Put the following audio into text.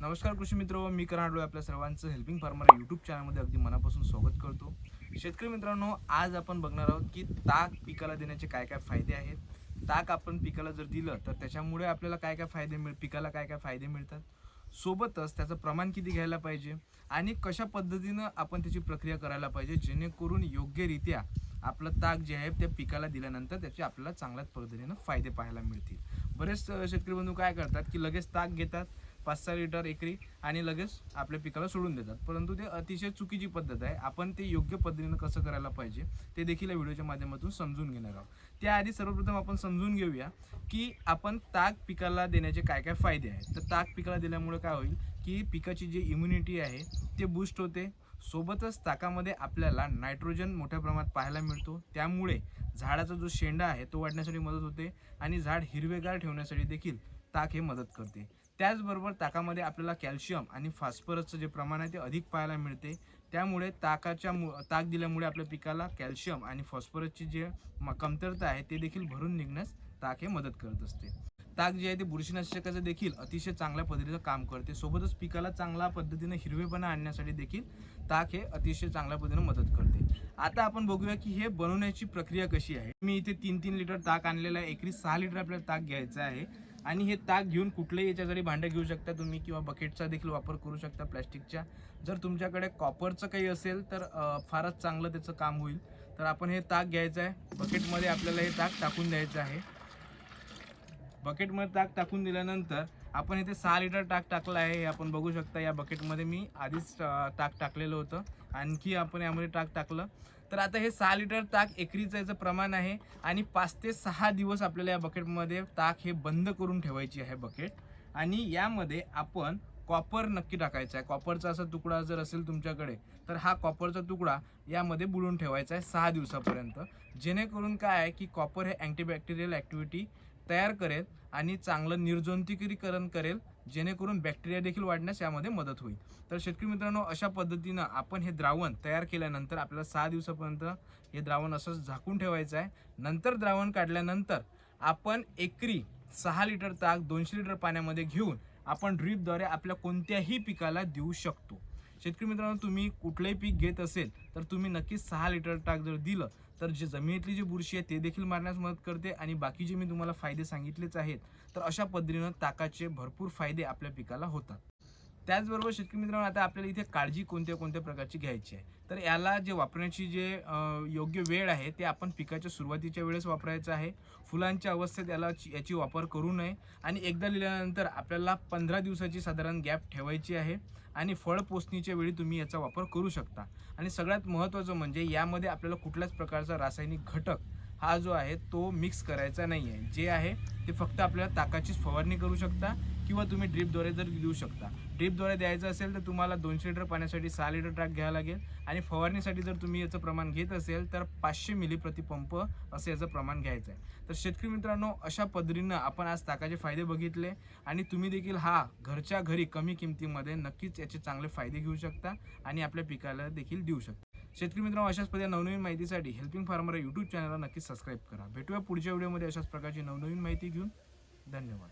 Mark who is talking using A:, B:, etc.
A: नमस्कार कृषी मित्र मी कर्नाटक आपल्या सर्वांचं हेल्पिंग फार्मर यूट्यूब चॅनलमध्ये अगदी मनापासून स्वागत करतो. शेतकरी मित्रांनो आज आपण बघणार आहोत की ताक पिकाला देण्याचे काय काय फायदे आहेत. ताक आपण पिकाला जर दिलं तर त्याच्यामुळे आपल्याला काय काय फायदे मिळ पिकाला काय काय फायदे मिळतात. सोबतच त्याचं प्रमाण किती घ्यायला पाहिजे आणि कशा पद्धतीनं आपण त्याची प्रक्रिया करायला पाहिजे जेणेकरून योग्यरित्या आपलं ताक जे आहे त्या पिकाला दिल्यानंतर त्याचे आपल्याला चांगल्याच पद्धतीनं फायदे पाहायला मिळतील. बरेच शेतकरी बंधू काय करतात की लगेच ताक घेतात पाच सहा लिटर एकरी आणि लगेच आपल्या पिकाला सोडून देतात. परंतु ते अतिशय चुकीची पद्धत आहे. आपण ते योग्य पद्धतीनं कसं करायला पाहिजे ते देखील या व्हिडिओच्या माध्यमातून समजून घेणार आहोत. त्याआधी सर्वप्रथम आपण समजून घेऊया की आपण ताक पिकाला देण्याचे काय काय फायदे आहेत. तर ताक पिकाला दिल्यामुळे काय होईल की पिकाची जी इम्युनिटी आहे ते बूस्ट होते. सोबतच ताकामध्ये आपल्याला नायट्रोजन मोठ्या प्रमाणात पाहायला मिळतो. त्यामुळे झाडाचा जो शेंडा आहे तो वाढण्यासाठी मदत होते आणि झाड हिरवेगार ठेवण्यासाठी देखील ताक हे मदत करते. त्याचबरोबर ताकामध्ये आपल्याला कॅल्शियम आणि फॉस्फरसचं जे प्रमाण आहे ते अधिक पाहायला मिळते. त्यामुळे ताकाच्या मु ताक दिल्यामुळे आपल्या पिकाला कॅल्शियम आणि फॉस्फरसची जे म- कमतरता आहे ते देखील भरून निघण्यास ताक हे मदत करत असते. ताक जे आहे ते बुरशीनाशकाचं देखील अतिशय चांगल्या पद्धतीचं काम करते. सोबतच पिकाला चांगल्या पद्धतीने हिरवेपणा आणण्यासाठी देखील ताक हे अतिशय चांगल्या पद्धतीने मदत करते. आता आपण बघूया की हे बनवण्याची प्रक्रिया कशी आहे? मी इथे तीन तीन लिटर ताक आणलेलं आहे. एकरी सहा लिटर आपल्याला ताक घ्यायचं आहे. आणि हे ताक घेऊन कुठलंही याच्यासाठी भांडं घेऊ शकता तुम्ही किंवा बकेटचा देखील वापर करू शकता प्लॅस्टिकच्या जर तुमच्याकडे कॉपरचं काही असेल तर फारच चांगलं त्याचं काम होईल. तर आपण हे ताक घ्यायचं आहे. बकेटमध्ये आपल्याला हे ताक टाकून द्यायचं आहे. बकेटमध्ये ताक टाकून दिल्यानंतर आपण इथे सहा लिटर ताक टाकलं आहे. हे आपण बघू शकता या बकेटमध्ये मी आधीच ताक टाकलेलं होतं. आणखी आपण यामध्ये ताक टाकलं. तर आता हे सहा लिटर ताक एकरीचं याचं प्रमाण आहे आणि पाच ते सहा दिवस आपल्याला या बकेटमध्ये ताक हे बंद करून ठेवायची आहे बकेट आणि यामध्ये आपण कॉपर नक्की टाकायचा आहे. कॉपरचा असा तुकडा जर असेल तुमच्याकडे तर हा कॉपरचा तुकडा यामध्ये बुडून ठेवायचा आहे सहा दिवसापर्यंत. जेणेकरून काय आहे की कॉपर हे अँटीबॅक्टेरियल ॲक्टिव्हिटी तयार करेल आणि चांगलं निर्जंतुकीकरण करेल जेणेकरून बॅक्टेरिया देखील वाढण्यास यामध्ये मदत होईल. तर शेतकरी मित्रांनो अशा पद्धतीनं आपण हे द्रावण तयार केल्यानंतर आपल्याला सहा दिवसापर्यंत हे द्रावण असंच झाकून ठेवायचं आहे. नंतर द्रावण काढल्यानंतर आपण एकरी सहा लिटर ताक दोनशे लिटर पाण्यामध्ये घेऊन आपण ड्रीपद्वारे आपल्या कोणत्याही पिकाला देऊ शकतो. शेतकरी मित्रांनो तुम्ही कुठलंही पीक घेत असेल तर तुम्ही नक्कीच सहा लिटर टाक जर दिलं तर जे जमिनीतली जी बुरशी आहे ते देखील मारण्यास मदत करते आणि बाकी जे मी तुम्हाला फायदे सांगितलेच आहेत तर अशा पद्धतीनं ताकाचे भरपूर फायदे आपल्या पिकाला होतात. त्याचबरोबर शेतकरी मित्रांनो आता आपल्याला इथे काळजी कोणत्या कोणत्या प्रकारची घ्यायची आहे? तर याला जे वापरण्याची जे योग्य वेळ आहे ते आपण पिकाच्या सुरुवातीच्या वेळेस वापरायचं आहे. फुलांच्या अवस्थेत याला याची वापर करू नये. आणि एकदा लिहिल्यानंतर आपल्याला पंधरा दिवसाची साधारण गॅप ठेवायची आहे. आणि फळ पोचणीच्या वेळी तुम्ही याचा वापर करू शकता. आणि सगळ्यात महत्त्वाचं म्हणजे यामध्ये आपल्याला कुठल्याच प्रकारचा रासायनिक घटक हा जो आहे तो मिक्स करायचा नाही आहे जे आहे ते फक्त आपल्याला ताकाचीच फवारणी करू शकता किंवा तुम्ही ड्रीपद्वारे जर देऊ शकता. ड्रीपद्वारे द्यायचं असेल तर तुम्हाला दोनशे लिटर पाण्यासाठी सहा लिटर ट्रॅक घ्यावं लागेल आणि फवारणीसाठी जर तुम्ही याचं प्रमाण घेत असेल तर पाचशे मिली प्रतिपंप असं याचं प्रमाण घ्यायचं आहे. तर शेतकरी मित्रांनो अशा पद्धतीनं आपण आज ताकाचे फायदे बघितले आणि तुम्ही देखील हा घरच्या घरी कमी किमतीमध्ये नक्कीच याचे चांगले फायदे घेऊ शकता आणि आपल्या पिकाला देखील देऊ शकता. शेतकरी मित्रांनो अशाच पद्धतीने नवनवीन माहितीसाठी हेल्पिंग फार्मर यूट्यूब चॅनलला नक्की सबस्क्राईब करा. भेटूया पुढच्या व्हिडिओमध्ये अशाच प्रकारची नवनवीन माहिती घेऊन. धन्यवाद.